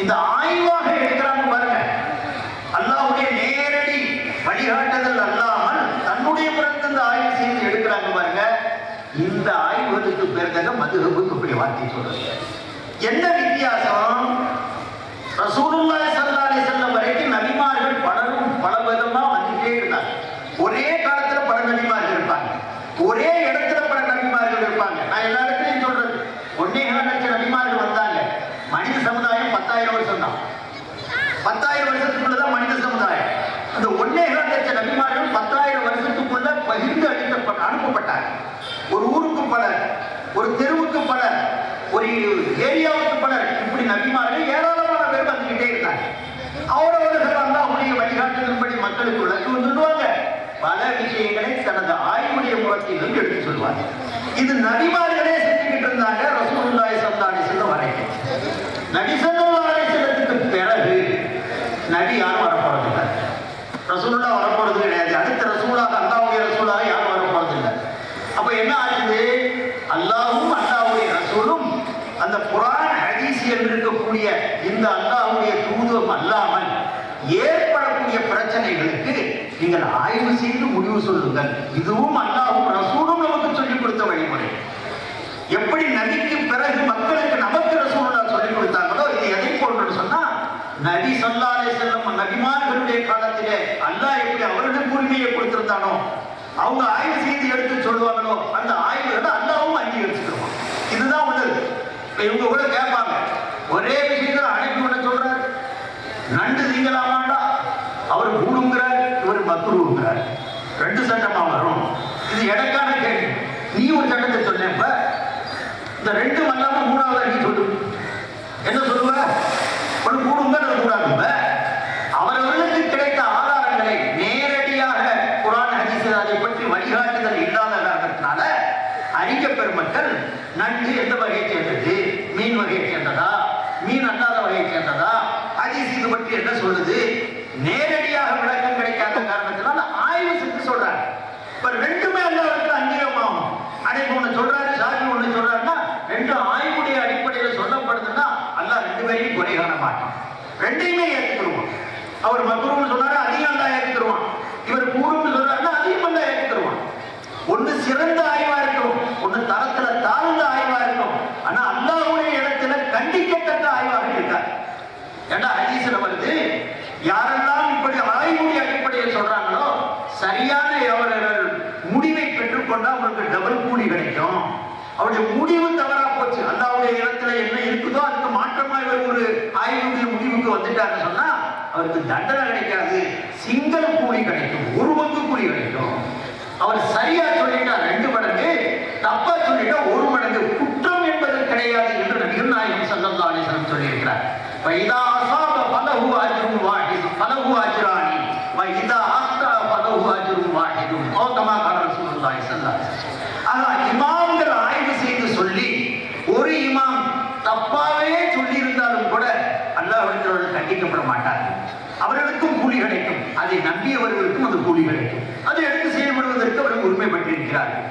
இந்த ஆய்வாக எடுக்கிறாங்க பாருங்க. அல்லாவுடைய நேரடி வழிகாட்டுதல் அல்லாமல் தன்னுடைய பிறகு இந்த ஆய்வு செய்து எடுக்கிறாங்க பாருங்க. இந்த ஆய்வுகளுக்கு பேர் தாங்க இப்படி வார்த்தை சொல்றது என்ன வித்தியாசம்? ரசூலுல்லாஹி ஸல்லல்லாஹு அலைஹி வஸல்லம் வரைக்கும் நபிமார்கள் பலரும் பல விதமா வந்துட்டே இருந்தாங்க ஒரே காலத்துல பல நபிமார்கள் இருப்பாங்க ஒரே இடத்துல பல நபிமார்கள் இருப்பாங்க நான் எல்லா இடத்துலையும் சொல்றது ஒன்னே கால லட்சம் நபிமார்கள் வந்தாங்க மனித சமுதாயம் பத்தாயிரம் வருஷம் தான் பத்தாயிரம் வருஷத்துக்குள்ளதான் மனித சமுதாயம். அந்த ஒன்னே லட்ச நபிமார்கள் பத்தாயிரம் வருஷத்துக்குள்ள பகிர்ந்து அளிக்கப்பட்ட அனுப்பப்பட்டாங்க. ஒரு ஊருக்கு பலர் ஒரு தெருவுக்கு பலர் ஒரு ஏரியாவுக்கு பலர் இப்படி நபிமார்கள் ஏராளமான பேர் வந்துகிட்டே இருந்தாங்க. அவரவர்கள் அவருடைய வழிகாட்டுதல்படி மக்களுக்கு விளக்கம் சொல்லுவாங்க பல விஷயங்களை தனது ஆய்வுடைய முகத்திலிருந்து எடுத்து சொல்லுவாங்க இது நபிமார்களே செஞ்சுக்கிட்டு இருந்தாங்க ரசூலுல்லாஹி ஸல்லல்லாஹு அலைஹி வஸல்லம் வரைக்கும் நபி ஸல்லல்லாஹு அலைஹி வஸல்லத்துக்கு பிறகு நபி யாரும் வரப்போறது இல்லை ரசூலுல்லா வரப்போறது கிடையாது அடுத்த ரசூலாக அல்லாஹ்வுடைய ரசூலாக யாரும் வரப்போறது இல்லை அப்ப என்ன ஆகுது அல்லாஹ்வும் அல்லாஹ்வுடைய ரசூலும் அந்த குர்ஆன் ஹதீஸ் என்று இருக்கக்கூடிய இந்த அல்லாஹ்வுடைய தூதுவம் அல்லாமல் ஏற்படக்கூடிய பிரச்சனைகளுக்கு நீங்கள் ஆய்வு செய்து முடிவு சொல்லுங்கள். இதுவும் அல்லாஹ்வும் ரசூலும் நமக்கு சொல்லிக் கொடுத்த வழிமுறை. எப்படி நபிக்கு பிறகு மக்களுக்கு நமக்கு ரசூலுல்லாஹ் சொல்லிக் கொடுத்தாங்களோ இது எதை போன்று சொன்னா நபி சொல்லாலே செல்லும் நபிமார்களுடைய காலத்திலே அல்லாஹ் எப்படி அவர்களுக்கு உரிமையை கொடுத்திருந்தானோ அவங்க ஆய்வு செய்து எடுத்து சொல்லுவாங்களோ அந்த ஆய்வுகளை அல்லாவும் அங்கீகரிச்சுக்கிடுவான். இதுதான் உள்ளது. இவங்க கூட கேட்பாங்க. ஒரே விஷயத்துல நண்டு வேண்டாம் அவர் கூடுங்கிறார் இவர் மத்துருங்கிறார். ரெண்டு சட்டமா வரும். இது எனக்கான கேள்வி. நீ ஒரு சட்டத்தை சொன்னப்ப இந்த ரெண்டு அல்லாம மூணாவது நீ சொல்லு. என்ன சொல்லுவ? ஒன்று கூடுங்க அல்லது கூடாதுங்க அவரவர்களுக்கு கிடைத்த ஆதாரங்களை நேரடியாக குரான் ஹதீஸ் அதை பற்றி வழிகாட்டுதல் இல்லாத காரணத்தினால பெருமக்கள் நண்டு எந்த வகையை சேர்ந்தது? மீன் வகையை சேர்ந்ததா மீன் அல்லாத வகையை சேர்ந்ததா ஹதீஸ் இது பற்றி என்ன சொல்லுது? நேரடியாக விளக்கம் கிடைக்காத காரணத்தினால ஆய்வு செஞ்சு சொல்றாங்க. இப்ப ரெண்டுமே எல்லாருக்கும் அங்கீகமாகும். அன்னைக்கு ஒண்ணு சொல்றாரு சாமி ஒண்ணு சொல்றாருன்னா ரெண்டு ஆய்வுடைய அடிப்படையில் சொல்லப்படுதுன்னா அல்ல ரெண்டு பேரையும் குறை காண மாட்டான். ரெண்டையுமே ஏற்றுக்கிடுவோம் அவர் மக்குருன்னு சொன்னாரு அதிகம் தான் ஏற்றுக்கிடுவான் இவர் கூறும்னு சொல்றாருன்னா அதிகம் தான் ஏற்றுக்கிடுவான் ஒண்ணு சிறந்த ஆய்வா இருக்கும் ஒண்ணு தரத்தை தாழ்ந்த ஆய்வா இருக்கும் ஆனா அல்லாஹ்வுடைய இடத்துல கண்டிக்கத்தக்க ஆய்வாக இருக்காது ஏன்னா ஹதீஸ்ல வருது யாரெல்லாம் இப்படி ஆய்வுடைய அடிப்படையில் சொல்றாங்களோ சரியான அவர்கள் முடிவை பெற்றுக்கொண்டா அவங்களுக்கு டபுள் கூலி கிடைக்கும் அவருடைய முடிவு தவறா போச்சு. அல்லாவுடைய இடத்துல என்ன இருக்குதோ அதுக்கு மாற்றமா இவர் ஒரு ஆய்வுடைய முடிவுக்கு வந்துட்டாருன்னு சொன்னா அவருக்கு தண்டனை கிடைக்காது. சிங்கள கூலி கிடைக்கும். ஒரு பங்கு கூலி கிடைக்கும். அவர் சரியா சொல்லிட்டா ரெண்டு மடங்கு தப்பா சொல்லிட்டா ஒரு மடங்கு. குற்றம் என்பது கிடையாது என்று நபிகள் நாயகம் ஸல்லல்லாஹு அலைஹி வஸல்லம் சொல்லியிருக்கிறார். வைதா அஸாப ஃபலஹு அஜ்ருன் solidario.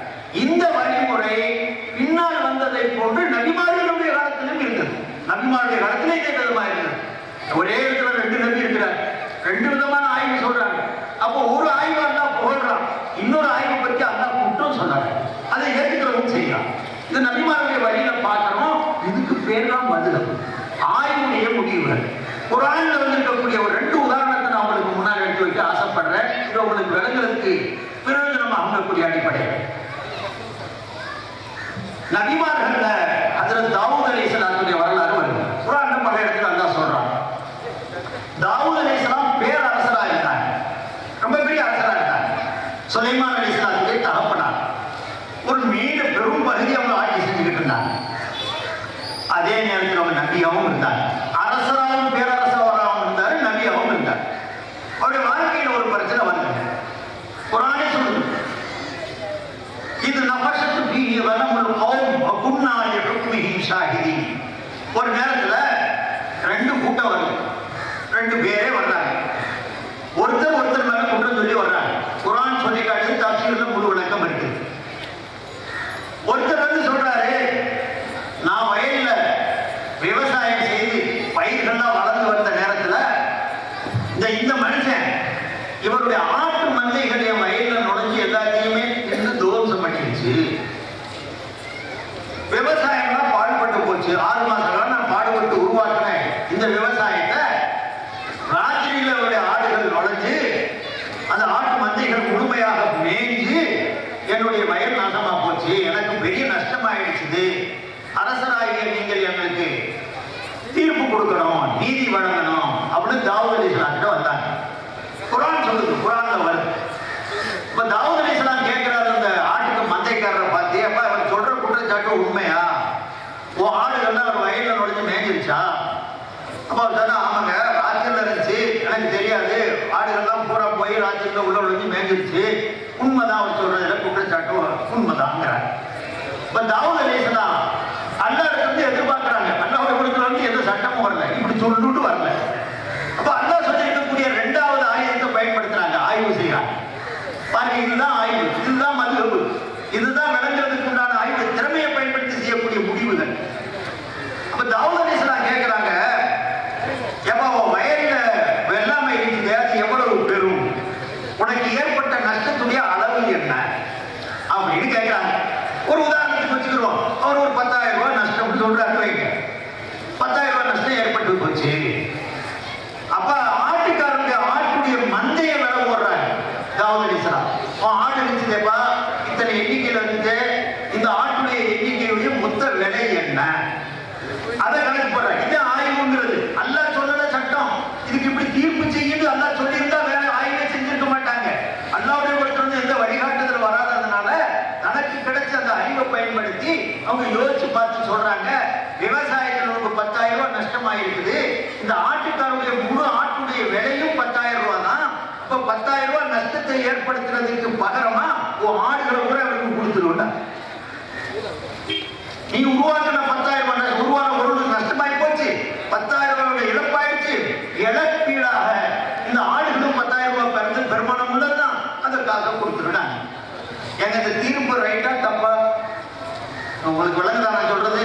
ஒருத்தர் இருந்துச்சா அப்போ சொன்னா ஆமாங்க. ராத்திரியில் இருந்துச்சு. எனக்கு தெரியாது. ஆடுகள்லாம் பூரா போய் ராத்திரியில் உள்ள ஒழுங்கி மேஞ்சிருச்சு. உண்மைதான் அவர் சொல்றது குற்றச்சாட்டு உண்மைதாங்கிறார் இப்போ தாவூத் அலிஸ்லாம் அதிகமாக இருக்குது இந்த ஆட்டுக்காரனுடைய முழு ஆட்டுடைய விலையும் பத்தாயிரம் ரூபா தான் இப்போ பத்தாயிரம் ரூபா நஷ்டத்தை ஏற்படுத்துறதுக்கு பகரமா உன் ஆடுகளை கூட அவருக்கு கொடுத்துருவா நீ உருவாக்கின பத்தாயிரம் ரூபாய் உருவான பொருள் நஷ்டமாயி போச்சு. பத்தாயிரம் ரூபாய் இழப்பாயிடுச்சு. இழப்பீடாக இந்த ஆடுகளும் பத்தாயிரம் ரூபாய் பிறந்து பெருமானம் உள்ளதுதான் அந்த காசை கொடுத்துருடாங்க எங்க இந்த தீர்ப்பு ரைட்டா தப்பா? உங்களுக்கு விளங்குதான் நான் சொல்றது?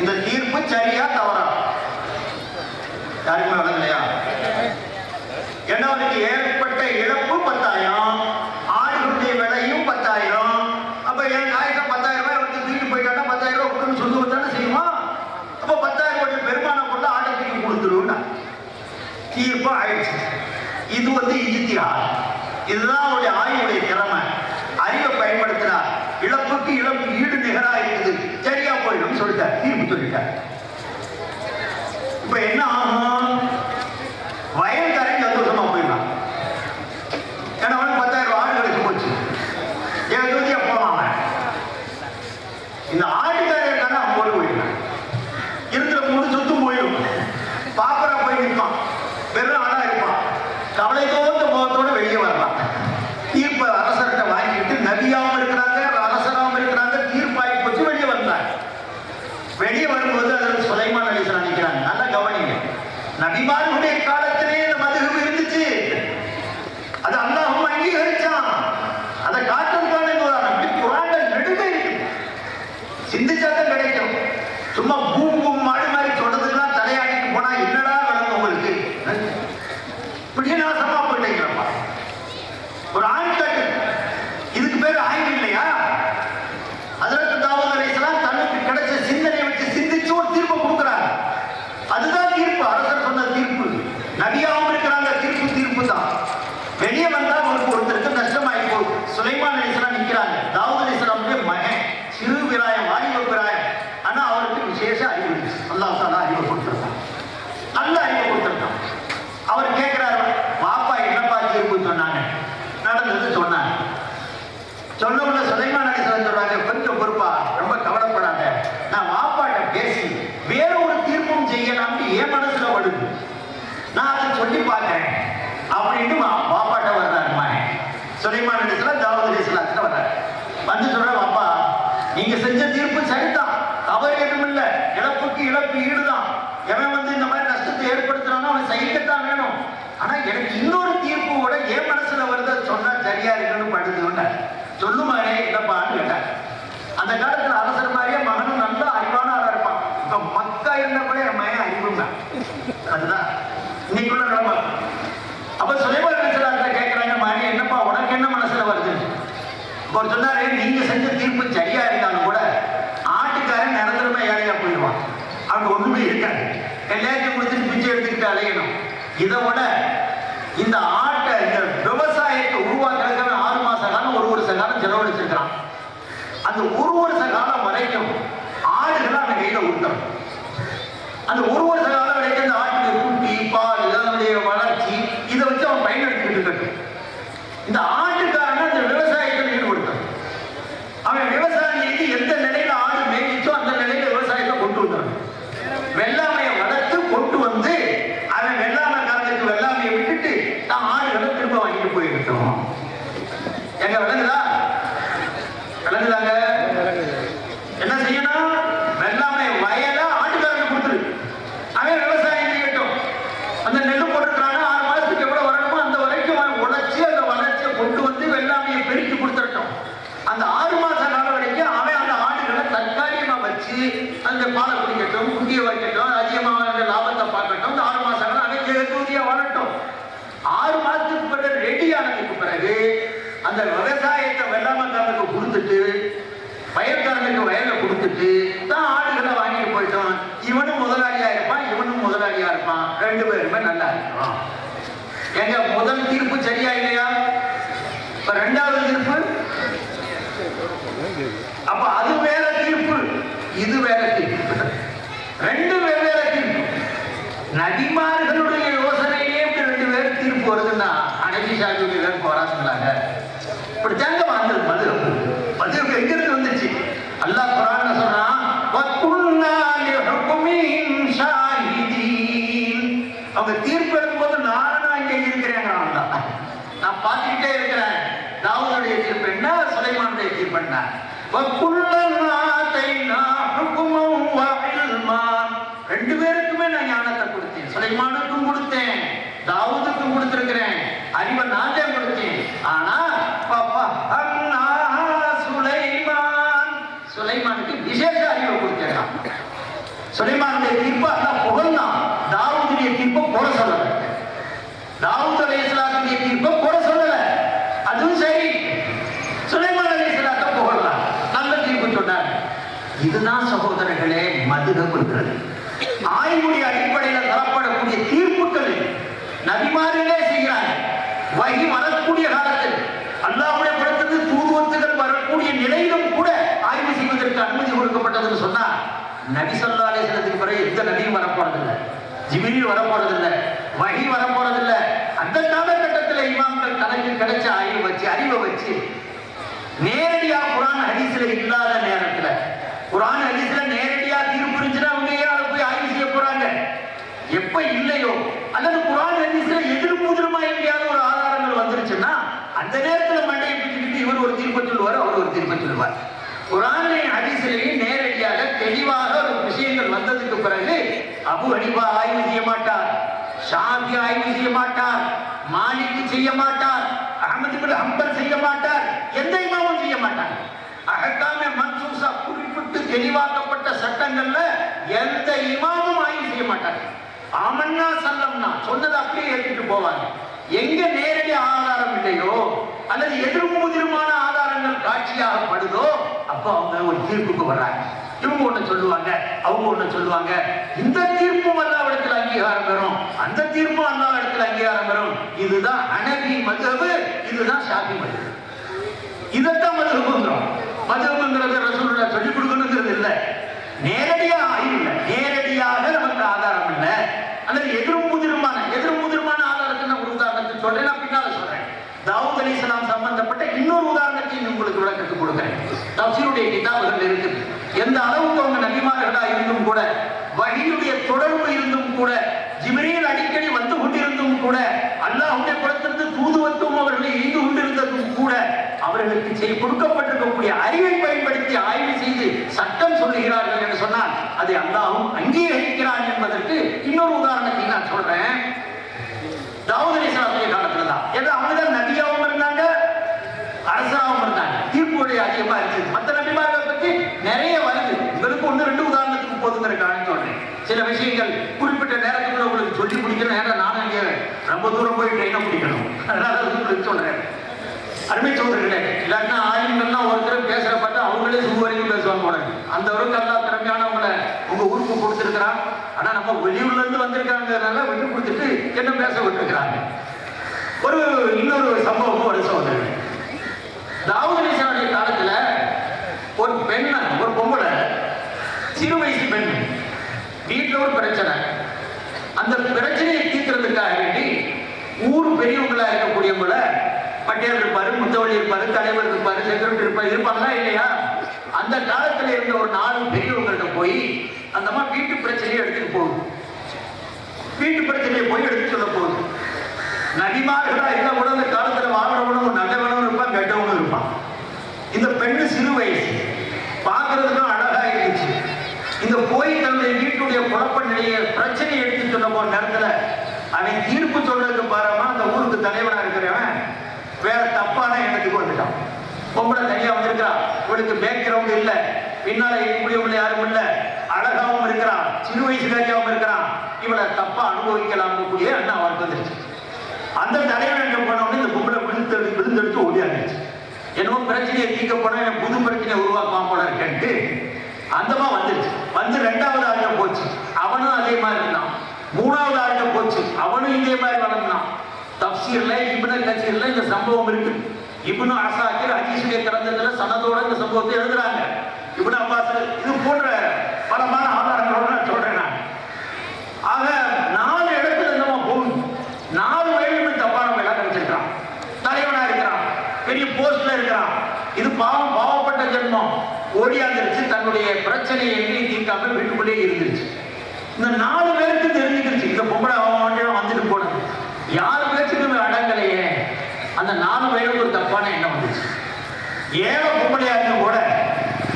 இந்த தீர்ப்பு சரியா தாய்மா இல்லையா ஏற்பட்ட இழப்பு பத்தாயிரம் ஆடு விலையும் பத்தாயிரம். அப்ப என் நாயக்கா பத்தாயிரம் ரூபாய் வந்து தூக்கி போயிட்டாட்டா பத்தாயிரம் ரூபாய் கொடுன்னு சொல்லி செய்யுமா? அப்ப பத்தாயிரம் கோடி பெருமானம் கொண்டு ஆட்டை தூக்கி கொடுத்துருவோம்னா இது வந்து இஜித்தியா இதுதான் அவருடைய ஆயுடைய திறமை. அறிவை பயன்படுத்தினார். இழப்புக்கு இழப்பு ஈடு நிகராக சரியா போயிடும் சொல்லிட்டார். தீர்ப்பு சொல்லிட்டார். இப்ப என்ன ஆகும் வயல் बीमार होने का அந்த காலத்துல அரசர் மாதிரியே மகனும் நல்ல அறிவான ஆளா இருப்பான். இப்போ மக்கா இருந்த கூட என் மகன் அறிவுங்க? அதுதான். இன்னைக்குள்ள நிலமை. அப்ப சுலைவர் நினைச்சலாக்கிட்ட கேட்கிறாங்க மகன் என்னப்பா உனக்கு என்ன மனசுல வருது? அவர் சொன்னாரு நீங்க செஞ்ச தீர்ப்பு சரியா இருந்தாலும் கூட ஆட்டுக்காரன் நிரந்தரமா ஏழையா போயிடுவான். அவங்க ஒண்ணுமே இருக்காது. எல்லாத்தையும் கொடுத்துட்டு பிச்சை எடுத்துக்கிட்டு அலையணும். இதை விட இந்த ஆட்டை அந்த ஒரு வருஷ காலம் வரைக்கும் அந்த ஆட்டுக்கு குட்டி பால் இதனுடைய வளர்ச்சி இதை வச்சு அவன் பயன்படுத்திக்கிட்டு இருக்கட்டும் இந்த ஆட்டுக்காரன் அந்த விவசாயத்தில் ஈடுபடுத்தணும் அவன் விவசாயம் செய்து எந்த நிலையில ஆடு மேய்ச்சோ அந்த நிலையில விவசாயத்தை கொண்டு வந்துடணும் வெள்ளாமையை வளர்த்து கொண்டு வந்து அவன் வெள்ளாமை காலத்துக்கு வெள்ளாமையை விட்டுட்டு தான் ஆடுகளை திரும்ப வாங்கிட்டு போயிருக்கணும் எங்க விளங்குதா விளங்குதாங்க என்ன செய்யணும் வெள்ளாமை வயலை ஆட்டுக்காரனுக்கு கொடுத்துரு அவன் விவசாயம் செய்யட்டும் அந்த நெல் போட்டுக்கிறாங்க ஆறு மாசத்துக்கு எவ்வளவு வரணுமோ அந்த வரைக்கும் அவன் உழைச்சி அந்த வளர்ச்சியை கொண்டு வந்து வெள்ளாமையை பெருக்கி கொடுத்துடட்டும் அந்த ஆறு மாச காலம் வரைக்கும் அவன் அந்த ஆடுகளை வச்சு அந்த பாலை குடிக்கட்டும் குந்திய வைக்கட்டும் அதிகமாக லாபத்தை பார்க்கட்டும் இந்த ஆறு மாசம் அனைத்து அவன் வாழட்டும். ஆறு மாசத்துக்கு பிறகு ரெடி ஆனதுக்கு பிறகு அந்த விவசாயத்தை வெள்ளாமக்காரனுக்கு கொடுத்துட்டு வயல்காரனுக்கு வயலை கொடுத்துட்டு தான் ஆடுகளை வாங்கிட்டு போயிட்டோம் இவனும் முதலாளியா இருப்பான் இவனும் முதலாளியா இருப்பான். ரெண்டு பேருமே நல்லா இருப்பான் எங்க முதல் தீர்ப்பு சரியா இல்லையா? இப்ப ரெண்டாவது தீர்ப்பு? அப்ப அதுவே வேற தீர்ப்பு இது வேற தீர்ப்பு ரெண்டு வெவ்வேறு தீர்ப்பு நபிமார்களுடைய யோசனையிலே இப்படி ரெண்டு பேர் தீர்ப்பு வருதுன்னா அனைத்து சாஹிப் பேர் போராடுறாங்க இப்படி தாங்க வந்தது மது மதுவுக்கு எங்க இருந்து வந்துச்சு? அல்லா குரான் சொல்றான் அவங்க தீர்ப்பு எடுக்கும்போது நானும் இங்க இருக்கிறேன் அல்லாஹ். நான் பார்த்துக்கிட்டே இருக்கிறேன். தாவூருடைய தீர்ப்பு என்ன? சுலைமானுடைய தீர்ப்பு என்ன? சுலைமானுக்கும் கொடுத்தேன் தாவூதுக்கும் கொடுத்திருக்கிறேன் அறிவை நான் தான் கொடுத்தேன். ஆனா பாப்பா அண்ணா சுலைமான் சுலைமானுக்கு விசேஷ அறிவை கொடுத்தேன் சுலைமானுடைய தீர்ப்பு அதான் புகழ்ந்தான் தாவூதுடைய தீர்ப்பை குறை சொல்லல. தாவூத் அலை இஸ்லாத்துடைய தீர்ப்பை குறை சொல்லல. அதுவும் சரி. சுலைமான் அலை இஸ்லாத்தை புகழலாம் நல்ல தீர்ப்பு சொன்னார். இதுதான் சகோதரர்களே மதுக கொடுக்கிறது ஆய்வுடைய அடிப்படையில் தரப்படக்கூடிய தீர்ப்புகள் நபிமாரிலே செய்கிறார்கள். வகி வரக்கூடிய காலத்தில் அல்லாவுடைய படத்துக்கு தூதுவத்துகள் வரக்கூடிய நிலையிலும் கூட ஆய்வு செய்வதற்கு அனுமதி கொடுக்கப்பட்டதுன்னு சொன்னா நபி சொல்லா அலேசனத்துக்கு பிறகு எந்த நபியும் வரப்போறதில்லை. ஜிபிரில் வரப்போறதில்லை. வகி வரப்போறதில்லை. அந்த காலகட்டத்தில் இமாம்கள் கணக்கில் கிடைச்ச ஆய்வு வச்சு அறிவை வச்சு நேரடியா குரான் ஹரிசுல இல்லாத நேரத்துல குரான் ஹரிசில நேரடியா தீர்ப்பு இருந்துச்சுன்னா அவங்க ஏன் போய் ஆய்வு செய்ய போறாங்க? எப்ப இல்லையோ? அல்லது குரான் அந்த நேரத்தில் மண்டையை பிடிச்சிக்கிட்டு இவர் ஒரு தீர்ப்பை சொல்லுவார் அவர் ஒரு தீர்ப்பை சொல்லுவார். குரானையும் ஹதீஸ்லையும் நேரடியாக தெளிவாக ஒரு விஷயங்கள் வந்ததுக்கு பிறகு அபு அடிபா ஆய்வு செய்ய மாட்டார் ஷாபி ஆய்வு செய்ய மாட்டார் மாலிக் செய்ய மாட்டார் அகமது பின் ஹம்பல் செய்ய மாட்டார் எந்த இமாமும் செய்ய மாட்டார். அகக்காம மன்சூசா குறிப்பிட்டு தெளிவாக்கப்பட்ட சட்டங்கள்ல எந்த இமாமும் ஆய்வு செய்ய மாட்டாங்க ஆமன்னா சல்லம்னா சொன்னதை அப்படியே ஏற்றுட்டு போவாங்க. எங்க நேரடி ஆதாரம் இல்லையோ? அல்லது எதிர்முதிருமான ஆதாரங்கள் காட்சியாகப்படுதோ அப்போ அவங்க ஒரு தீர்ப்புக்கு வர்றாங்க. இவங்க ஒண்ணு சொல்லுவாங்க அவங்க ஒண்ணு சொல்லுவாங்க இந்த தீர்ப்பும் அல்லா இடத்துல அங்கீகாரம் பெறும். அந்த தீர்ப்பும் அல்லா இடத்துல அங்கீகாரம் பெறும். இதுதான் அனபி மதுவு இதுதான் ஷாபி மதுவு இதைத்தான் மதுவுங்கிறோம் மதுஹபுங்கிறது ரசூலுல்லா சொல்லிக் கொடுக்கணுங்கிறது இல்லை. நேர ஆய்வு இல்லை நேரடியாக நமக்கு ஆதாரம் இல்லை அல்லது எதிர்முதிருமான எதிர்முதிருமான ஆதாரத்தை நான் ஒரு உதாரணத்தை சொல்றேன் நான் பின்னால சொல்றேன் தாவூத் அலிஸ்லாம் சம்பந்தப்பட்ட இன்னொரு உதாரணத்தையும் உங்களுக்கு விளக்கத்து கொடுக்கிறேன். தப்சீருடைய கிதாபுகள் இருக்குது. எந்த அளவுக்கு அவங்க நபிமார்களா இருந்தும் கூட வழியுடைய தொடர்பு இருந்தும் கூட ஜிப்ரீல் அடிக்கடி வந்து கொண்டிருந்தும் கூட அல்லாஹ்வுடைய புறத்திலிருந்து தூதுவத்தும் அவர்களை எய்து கொண்டிருந்ததும் கூட அவர்களுக்கு செய்ய கொடுக்கப்பட்டிருக்கக்கூடிய அறிவை பயன்படுத்தி ஆய்வு செய்து சட்டம் சொல்லுகிறார்கள் என்று சொன்னால் அதை அல்லாஹும் அங்கீகரிக்கிறான் என்பதற்கு இன்னொரு உதாரணத்தை நான் சொல்றேன். தாவூத் அலிஸ்லாத்துடைய காலத்துல தான் ஏன்னா அவங்க தான் நபியாவும் இருந்தாங்க அரசராகவும் இருந்தாங்க காரியமா இருக்கு. மற்ற நபிமார்களை பற்றி நிறைய வருது. உங்களுக்கு ஒன்று ரெண்டு உதாரணத்துக்கு போதுங்கிற காரணம் சொல்றேன். சில விஷயங்கள் குறிப்பிட்ட நேரத்துக்குள்ள உங்களுக்கு சொல்லி முடிக்கணும் ஏன்னா நானும் இங்கே ரொம்ப தூரம் போய் ட்ரெயினை பிடிக்கணும். அதனால உங்களுக்கு சொல்றேன். அருமை சொல்றீங்களே இல்லாட்டினா ஆயுங்கள்லாம் ஒருத்தர் பேசுற பார்த்தா அவங்களே சும்மா பேசுவாங்க உடனே அந்த அளவுக்கு எல்லா திறமையானவங்களை உங்க ஊருக்கு கொடுத்துருக்கிறான். ஆனா நம்ம வெளியூர்ல இருந்து வந்திருக்காங்கிறதுனால விட்டு கொடுத்துட்டு என்ன பேச விட்டுருக்கிறாங்க? ஒரு இன்னொரு சம்பவமும் ஒரு சோதரர்கள். தாவூத் அலிஸ்லாமுடைய காலத்துல ஒரு பெண் ஒரு பொம்பளை சிறு வயசு பெண். வீட்டில் ஒரு பிரச்சனை. அந்த பிரச்சனையை தீர்க்கிறதுக்காக வேண்டி ஊர் பெரியவங்களா இருக்கக்கூடியவங்கள பட்டியல் இருப்பாரு முத்தவழி இருப்பாரு தலைவர் இருப்பாரு செக்ரட்டரி இருப்பாரு இருப்பாங்களா இல்லையா? அந்த காலத்துல இருந்த ஒரு நாலு பெரியவங்கள்ட்ட போய் அந்த மாதிரி வீட்டு பிரச்சனையை எடுத்துட்டு போகுது. வீட்டு பிரச்சனையை போய் எடுத்து சொல்ல போகுது. நடிமார்களா இருந்தா கூட அந்த காலத்துல வாழ்றவனும் நல்லவனும் இருப்பான் இந்த பெண்ணு சிறு வயசு பார்க்கறதுக்கும் அழகா இருந்துச்சு இந்த போய் தன்னுடைய வீட்டுடைய அவனுடைய பிரச்சனையை எடுத்து சொல்ல போன நேரத்துல அவன் தீர்ப்பு சொல்றதுக்கு பாராம அந்த ஊருக்கு தலைவனா இருக்கிறவன் வேற தப்பான எண்ணத்துக்கு வந்துட்டான். பொம்பளை தனியா வந்திருக்கிறான். இவளுக்கு பேக்ரவுண்ட் இல்ல. பின்னால இருக்கக்கூடியவங்க யாரும் இல்ல. அழகாவும் இருக்கிறான். சிறு வயசுக்காரியாவும் இருக்கிறான். இவளை தப்பா அனுபவிக்கலாம் கூடிய அண்ணா அவருக்கு வந்துருச்சு. அந்த தலைவன் என்ன பண்ணோன்னு இந்த பொம்பளை விழுந்தெடுத்து விழுந்தெடுத்து ஓடியாந்துச்சு என்னமோ பிரச்சனையை தீர்க்க போனா புது பிரச்சனையை உருவாக்குவான் போல இருக்கேன்ட்டு அந்தமா வந்துருச்சு. வந்து ரெண்டாவது ஆள்கிட்ட போச்சு. அவனும் அதே மாதிரி இருந்தான் மூணாவது ஆள்கிட்ட போச்சு அவனும் இதே மாதிரி வளர்ந்தான். தப்சீர்ல இப்ன கசீர்ல இந்த சம்பவம் இருக்கு. இப்னு அசாக்கிர் ஹதீஸுடைய கிரந்தத்துல சனதோட இந்த சம்பவத்தை எழுதுறாங்க. இப்னு அப்பாஸ் இது போன்ற பலமான ஆதாரங்களோட நான் சொல்றேன் நான். ஆக நாலு இடத்துல நம்ம போகுது. நாலு வயலுமே தப்பான வேலை வச்சிருக்கான் தலைவனா இருக்கிறான் பெரிய போஸ்ட்ல இருக்கிறான். இது பாவம் பாவப்பட்ட ஜென்மம். ஓடியாந்துருச்சு தன்னுடைய பிரச்சனையை எண்ணி தீர்க்காம வீட்டுக்குள்ளே இருந்துருச்சு. இந்த நாலு பேருக்கு தெரிஞ்சுக்கிருச்சு இந்த பொம்பளை அவன் வந்துட்டு போனது. யாரு பேச்சுக்குமே அடங்கலையே? அந்த நாலு பேருக்கு ஒரு தப்பான எண்ணம் வந்துச்சு. ஏழை பொம்பளையா இருந்து கூட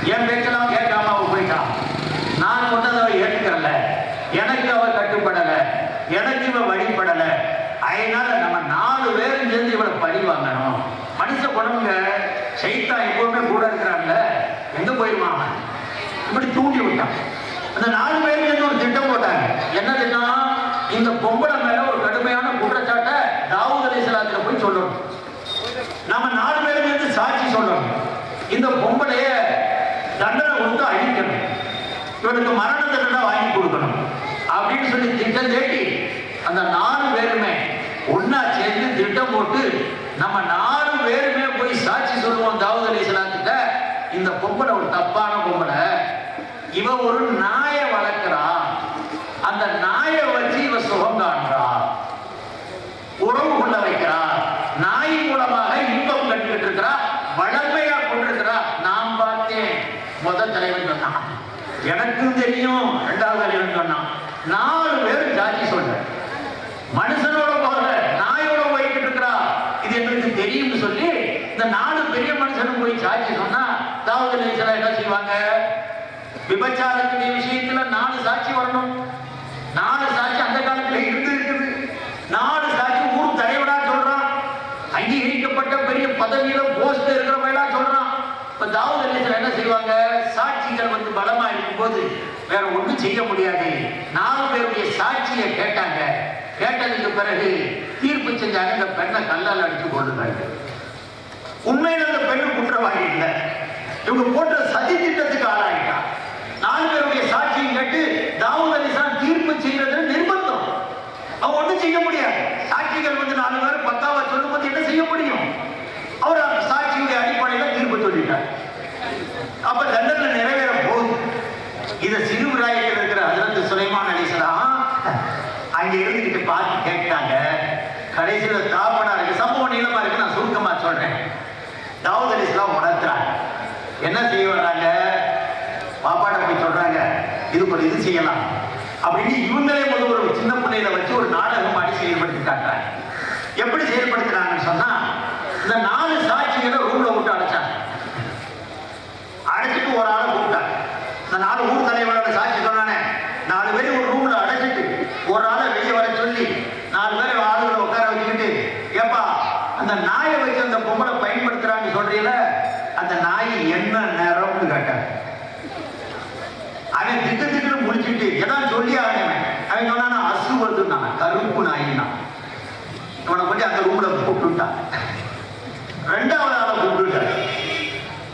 என் பேச்செல்லாம் கேட்காம அவன் போயிட்டான் நான் சொன்னதை அவன் ஏற்றுக்கல எனக்கு அவள் கட்டுப்படல. எனக்கு இவன் வழிபடல. அதனால நம்ம நாலு பேரும் சேர்ந்து இவளை பழி வாங்கணும். மனுஷ குணம்ங்க சைத்தா எப்பவுமே கூட இருக்கிறான்ல. எங்க போயிருமா அவன்? இப்படி தூண்டி விட்டான். அந்த நாலு பேரும் சேர்ந்து ஒரு திட்டம் போட்டாங்க? என்ன திட்டம்? இந்த பொம்பளை மேல ஒரு கடுமையான குற்றச்சாட்டை தாவூத் அலிஸ்லாத்துல போய் சொல்லணும். நம்ம நாலு பேரும் வந்து சாட்சி சொல்லணும். இந்த பொம்பளைய தண்டனை கொடுத்து அழிக்கணும். இவனுக்கு மரண தண்டனை வாங்கி கொடுக்கணும். அப்படின்னு சொல்லி திட்டம் தேட்டி அந்த நாலு பேருமே ஒன்னா சேர்ந்து திட்டம் போட்டு நம்ம நாலு பேருமே போய் சாட்சி சொல்லுவோம் தாவூத் அலி இஸ்லாத்துட்ட இந்த பொம்பளை ஒரு தப்பான பொம்பளை. இவன் ஒரு நாயை வளர்க்கிறா. அந்த நாயை வச்சு இவ சுகம் காண்றா. உறவு கொள்ள வைக்கிறா. நாய் மூலமாக இன்பம் கண்டுகிட்டு இருக்கிறா வளமையா கொண்டிருக்கிறா. நான் பார்த்தேன். முதல் தலைவன் சொன்னான். எனக்கும் தெரியும். இரண்டாவது தலைவன் சொன்னான். நாலு பேரும் ஜாதி சொல்ற. மனுஷனோட போற நாயோட போய்கிட்டு இருக்கிறா. இது எங்களுக்கு தெரியும்னு சொல்லி இந்த நாலு பெரிய மனுஷனும் போய் சாட்சி சொன்னா தாவூத் அலைஹிஸ்ஸலாம் என்ன செய்வாங்க? விபச்சாரத்துடைய விஷயத்துல நாலு சாட்சி வரணும். நாலு சாட்சி அந்த காலத்துல இருந்து இருக்குது. நாலு சாட்சி ஊர் தலைவனா சொல்றான். அங்கீகரிக்கப்பட்ட பெரிய பதவியில போஸ்ட் இருக்கிறவங்களா சொல்றான். இப்ப தாவூத் அலிஸ்லாம் என்ன செய்வாங்க? சாட்சிகள் வந்து பலமா இருக்கும்போது வேற ஒண்ணும் செய்ய முடியாது. நாலு பேருடைய சாட்சியை கேட்டாங்க. கேட்டதுக்கு பிறகு தீர்ப்பு செஞ்சாங்க இந்த பெண்ணை கல்லால் அடிச்சு கொண்டுட்டாங்க உண்மையில அந்த பெண்ணு குற்றவாளி இல்லை. இவங்க போன்ற சதி திட்டத்துக்கு ஆளாயிட்டான் நாலு பேருடைய சாட்சியும் கேட்டு தாவூத் அலிசான் தீர்ப்பு செய்யறது நிர்பந்தம். அவன் ஒன்றும் செய்ய முடியாது. சாட்சிகள் வந்து நாலு பேர் பத்தாவா சொல்லும்போது என்ன செய்ய முடியும்? அவர் அந்த சாட்சியுடைய அடிப்படையில தீர்ப்பு சொல்லிட்டார். அப்ப தண்டனை நிறைவேற போகுது இதை சிறு விராயத்தில் இருக்கிற அதிரந்து சுலைமான் அலிசலாம் அங்க இருந்துகிட்டு பார்த்து கேட்டாங்க. கடைசியில் தாப்பனா இருக்கு சம்பவம் நீளமா இருக்கு நான் சுருக்கமா சொல்றேன். தாவூத் அலிஸ்லாம் உணர்த்துறாங்க என்ன செய்ய வர்றாங்க பாப்பாட்ட போய் சொல்றாங்க இது ஒரு இது செய்யலாம். அப்படின்னு இவங்களே முதல் ஒரு சின்ன பிள்ளையில வச்சு ஒரு நாடகம் ஆடி செயல்படுத்தி காட்டுறாங்க எப்படி செயல்படுத்துறாங்கன்னு சொன்னா இந்த நாலு சாட்சி சொல்லி ஆகணும் அவன் சொன்னா அசு வருதுன்னா கருப்பு நாயினா இவனை கொண்டு அந்த ரூம்ல கூப்பிட்டுட்டான் ரெண்டாவது ஆளை கூப்பிட்டுட்டான்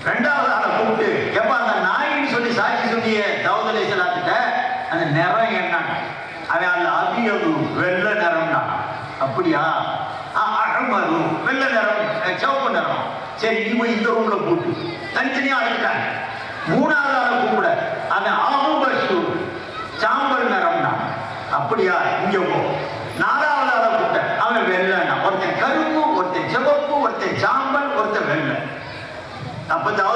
ரெண்டாவது ஆளை கூப்பிட்டு எப்ப அந்த நாயின்னு சொல்லி சாட்சி சொல்லிய தவதலை செல்லாத்திட்ட அந்த நிறம் என்னன்னு. அவன் அந்த அபியது வெள்ள நிறம்னா. அப்படியா? அகமது வெள்ள நிறம் சிவப்பு நிறம். சரி இவன் இந்த ரூம்ல கூப்பிட்டு தனித்தனியா அழைச்சிட்டாங்க மூணாவது ஆளை கூப்பிட அந்த ஆகும் சாம்பல் நிறம்னா அப்படியா? இங்க போ. நாலாவது ஆளை கூட்டேன் அவன் வெள்ளன்னா ஒருத்தன் கருப்பு ஒருத்தன் சிவப்பு ஒருத்தன் சாம்பல் ஒருத்தன் வெள்ளை. அப்பதான்